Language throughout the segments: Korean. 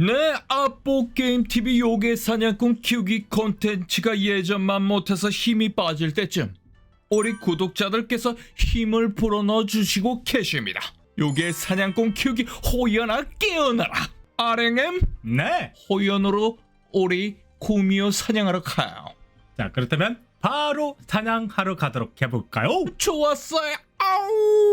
네, 아뽀 게임 TV 요괴 사냥꾼 키우기 콘텐츠가 예전만 못해서 힘이 빠질 때쯤 우리 구독자들께서 힘을 불어넣어 주시고 계십니다. 요괴 사냥꾼 키우기 호연아 깨어나라. RNM 네. 호연으로 우리 구미호 사냥하러 가요. 자, 그렇다면 바로 사냥하러 가도록 해볼까요? 좋았어요. 아우.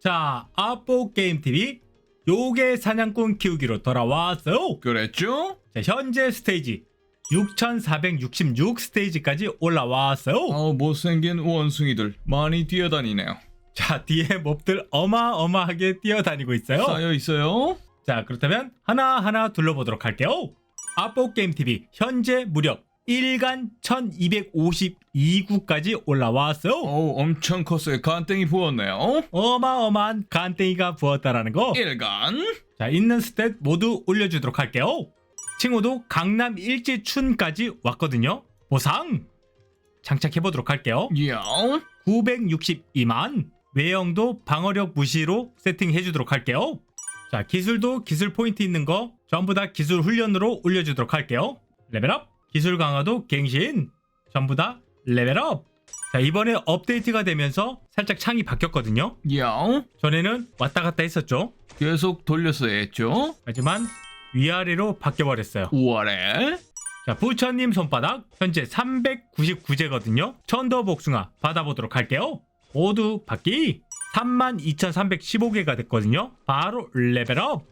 자, 아뽀 게임 TV 요괴 사냥꾼 키우기로 돌아왔어요. 그랬죠? 자, 현재 스테이지 6466 스테이지까지 올라왔어요. 어, 못생긴 원숭이들 많이 뛰어다니네요. 자, 뒤에 몹들 어마어마하게 뛰어다니고 있어요. 쌓여 있어요. 자, 그렇다면 하나하나 둘러보도록 할게요. 아뽀 게임 TV 현재 무력 1간 1252구까지 올라왔어요. 어, 엄청 컸어요. 간땡이 부었네요. 어마어마한 간땡이가 부었다라는 거. 일간. 자, 있는 스탯 모두 올려주도록 할게요. 친구도 강남 일제춘까지 왔거든요. 보상 장착해보도록 할게요. 야. 962만 외형도 방어력 무시로 세팅해주도록 할게요. 자, 기술도 기술 포인트 있는 거 전부 다 기술 훈련으로 올려주도록 할게요. 레벨업, 기술 강화도 갱신, 전부 다 레벨업. 자, 이번에 업데이트가 되면서 살짝 창이 바뀌었거든요. 야. 전에는 왔다 갔다 했었죠. 계속 돌렸어야 했죠. 하지만 위아래로 바뀌어버렸어요. 우아래. 자, 부처님 손바닥 현재 399제거든요. 천더 복숭아 받아보도록 할게요. 모두 받기 32,315개가 됐거든요. 바로 레벨업.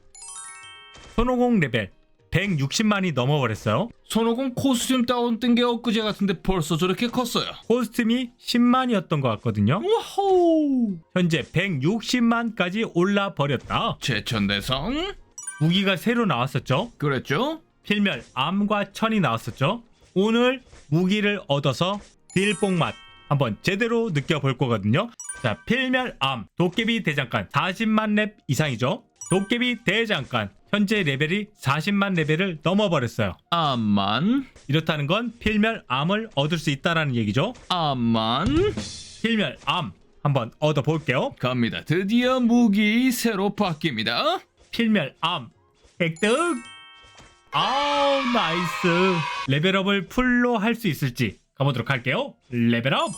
손오공 레벨 160만이 넘어버렸어요. 손오공 코스튬 다운 뜬 게 엊그제 같은데 벌써 저렇게 컸어요. 코스튬이 10만이었던 것 같거든요. 와호. 현재 160만까지 올라 버렸다. 최천대성. 무기가 새로 나왔었죠. 그랬죠? 필멸 암과 천이 나왔었죠. 오늘 무기를 얻어서 딜뽕 맛 한번 제대로 느껴볼 거거든요. 자, 필멸 암 도깨비 대장간 40만 렙 이상이죠. 도깨비 대장간 현재 레벨이 40만 레벨을 넘어버렸어요. 암만. 이렇다는 건 필멸 암을 얻을 수 있다라는 얘기죠. 암만. 필멸 암 한번 얻어볼게요. 갑니다. 드디어 무기 새로 바뀝니다. 필멸 암 획득. 아우 나이스. 레벨업을 풀로 할 수 있을지 가보도록 할게요. 레벨업.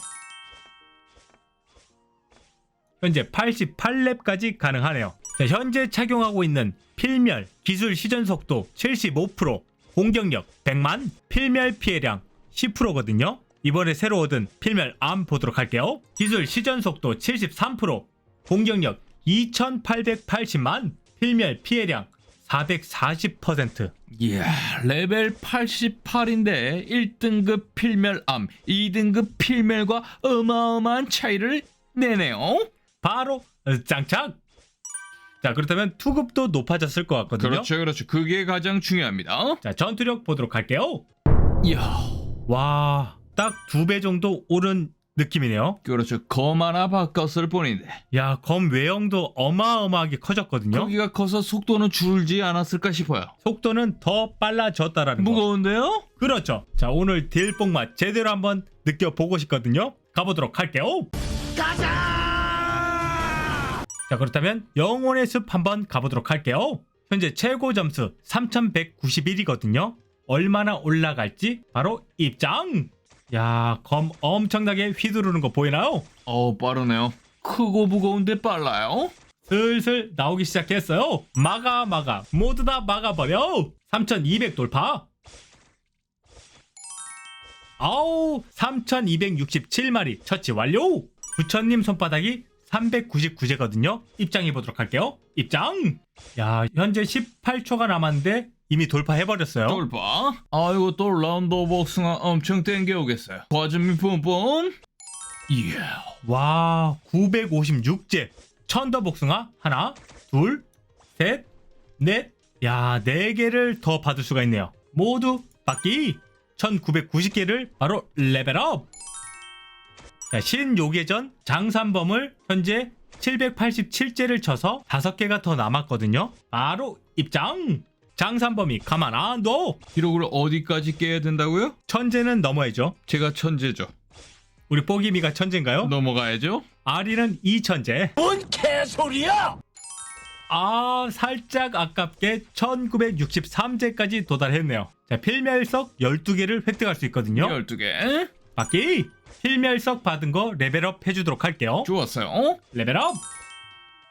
현재 88렙까지 가능하네요. 자, 현재 착용하고 있는 필멸 기술 시전 속도 75%, 공격력 100만, 필멸 피해량 10%거든요. 이번에 새로 얻은 필멸 암 보도록 할게요. 기술 시전 속도 73%, 공격력 2880만, 필멸 피해량 440%. 이야, 레벨 88인데 1등급 필멸암, 2등급 필멸과 어마어마한 차이를 내네요. 바로 짱착. 자 그렇다면 투급도 높아졌을 것 같거든요. 그렇죠, 그렇죠. 그게 가장 중요합니다. 자 전투력 보도록 할게요. 이야, 와, 딱 두 배 정도 오른 느낌이네요. 그렇죠. 검 하나 바꿨을 뿐인데 야, 검 외형도 어마어마하게 커졌거든요. 거기가 커서 속도는 줄지 않았을까 싶어요. 속도는 더 빨라졌다라는 거. 무거운데요? 그렇죠. 자, 오늘 딜뽕 맛 제대로 한번 느껴보고 싶거든요. 가보도록 할게요. 가자! 자, 그렇다면 영혼의 숲 한번 가보도록 할게요. 현재 최고 점수 3191이거든요. 얼마나 올라갈지 바로 입장! 야, 검 엄청나게 휘두르는 거 보이나요? 어, 빠르네요. 크고 무거운데 빨라요. 슬슬 나오기 시작했어요. 막아 막아 모두 다 막아버려. 3200 돌파. 아우 3267마리 처치 완료. 부처님 손바닥이 399제거든요. 입장해 보도록 할게요. 입장. 야 현재 18초가 남았는데 이미 돌파해버렸어요. 돌파. 아이고 또 라운드 복숭아 엄청 땡겨오겠어요. 과즙미 뿜뿜. 이야. 와 956제 천더 복숭아 하나 둘 셋 넷야 4개를 더 받을 수가 있네요 모두 받기 1990개를 바로 레벨업 자, 신요괴전 장산범을 현재 787제를 쳐서 5개가 더 남았거든요 바로 입장 장산범이 가만 안 둬 기록을 어디까지 깨야 된다고요? 천재는 넘어야죠 제가 천재죠. 우리 뽀기미가 천재인가요? 넘어가야죠. 아리는 2000제. 뭔 개소리야! 아, 살짝 아깝게 1963제까지 도달했네요. 자, 필멸석 12개를 획득할 수 있거든요. 12개. 바퀴! 필멸석 받은 거 레벨업 해주도록 할게요. 좋았어요. 레벨업!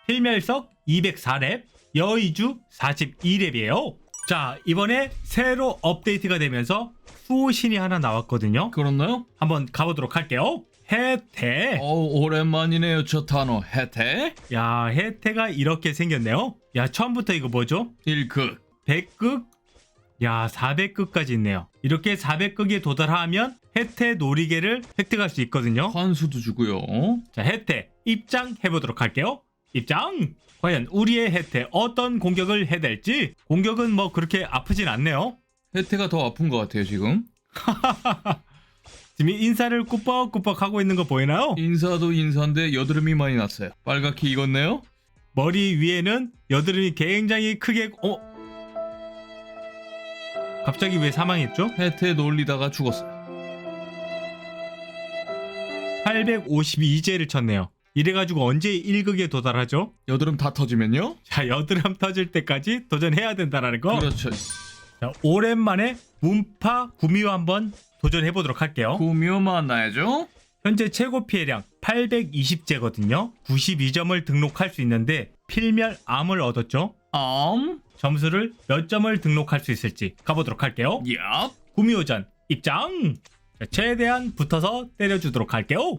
필멸석 204렙, 여의주 42렙이에요. 자, 이번에 새로 업데이트가 되면서 수호신이 하나 나왔거든요. 그렇나요? 한번 가보도록 할게요. 혜태. 어, 오랜만이네요, 저 단어. 혜태? 야, 혜태가 이렇게 생겼네요. 야, 처음부터 이거 뭐죠? 1극. 100극? 야, 400극까지 있네요. 이렇게 400극에 도달하면 혜태 놀이개를 획득할 수 있거든요. 환수도 주고요. 자, 혜태 입장 해보도록 할게요. 입장! 과연 우리의 혜태 어떤 공격을 해댈지 공격은 뭐 그렇게 아프진 않네요. 혜태가 더 아픈 것 같아요, 지금. 지금 인사를 꾸벅꾸벅 하고 있는 거 보이나요? 인사도 인사인데 여드름이 많이 났어요. 빨갛게 익었네요? 머리 위에는 여드름이 굉장히 크게 어? 갑자기 왜 사망했죠? 혜태 놀리다가 죽었어요. 852제를 쳤네요. 이래가지고 언제 1극에 도달하죠? 여드름 다 터지면요? 자, 여드름 터질 때까지 도전해야 된다라는 거. 그렇죠. 자, 오랜만에 문파 구미호 한번 도전해보도록 할게요. 구미호 만나야죠? 현재 최고 피해량 820제거든요. 92점을 등록할 수 있는데 필멸 암을 얻었죠. 암? 점수를 몇 점을 등록할 수 있을지 가보도록 할게요. 얍. 구미호전 입장! 자, 최대한 붙어서 때려주도록 할게요.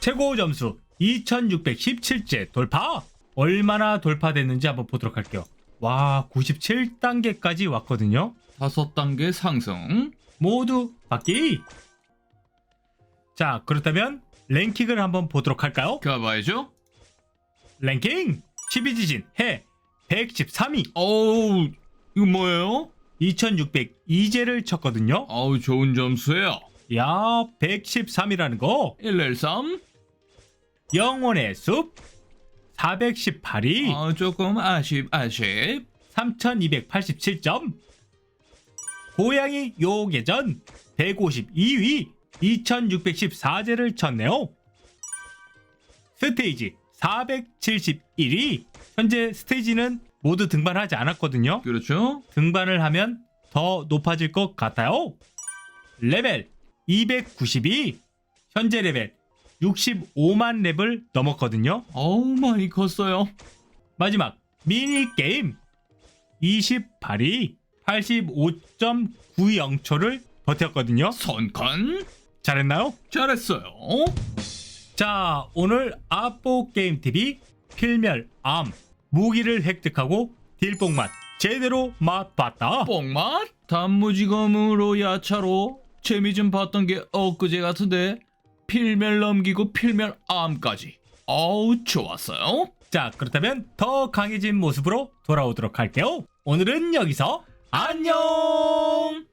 최고 점수 2617제 돌파! 얼마나 돌파됐는지 한번 보도록 할게요. 와, 97단계까지 왔거든요. 다섯 단계 상승. 모두 받기! 자, 그렇다면 랭킹을 한번 보도록 할까요? 가봐야죠. 랭킹! 12지진 해 113위 어우, 이거 뭐예요? 2602제를 쳤거든요. 어우, 좋은 점수예요. 야, 113이라는 거. 113? 영혼의 숲 418위 아, 조금 아쉽, 아쉽. 3287점 고양이 요괴전 152위 2614제를 쳤네요 스테이지 471위 현재 스테이지는 모두 등반하지 않았거든요 그렇죠? 등반을 하면 더 높아질 것 같아요 레벨 292 현재 레벨 65만 렙을 넘었거든요 어우, 많이 컸어요. 마지막 미니 게임 28위 85.90초를 버텼거든요 선칸? 잘했나요? 잘했어요. 자 오늘 아뽀게임TV 필멸 암 무기를 획득하고 딜뽕맛 제대로 맛봤다 뽕맛? 단무지검으로 야차로 재미 좀 봤던 게 엊그제 같은데 필멸 넘기고 필멸 암까지. 어우, 좋았어요. 자 그렇다면 더 강해진 모습으로 돌아오도록 할게요 오늘은 여기서 안녕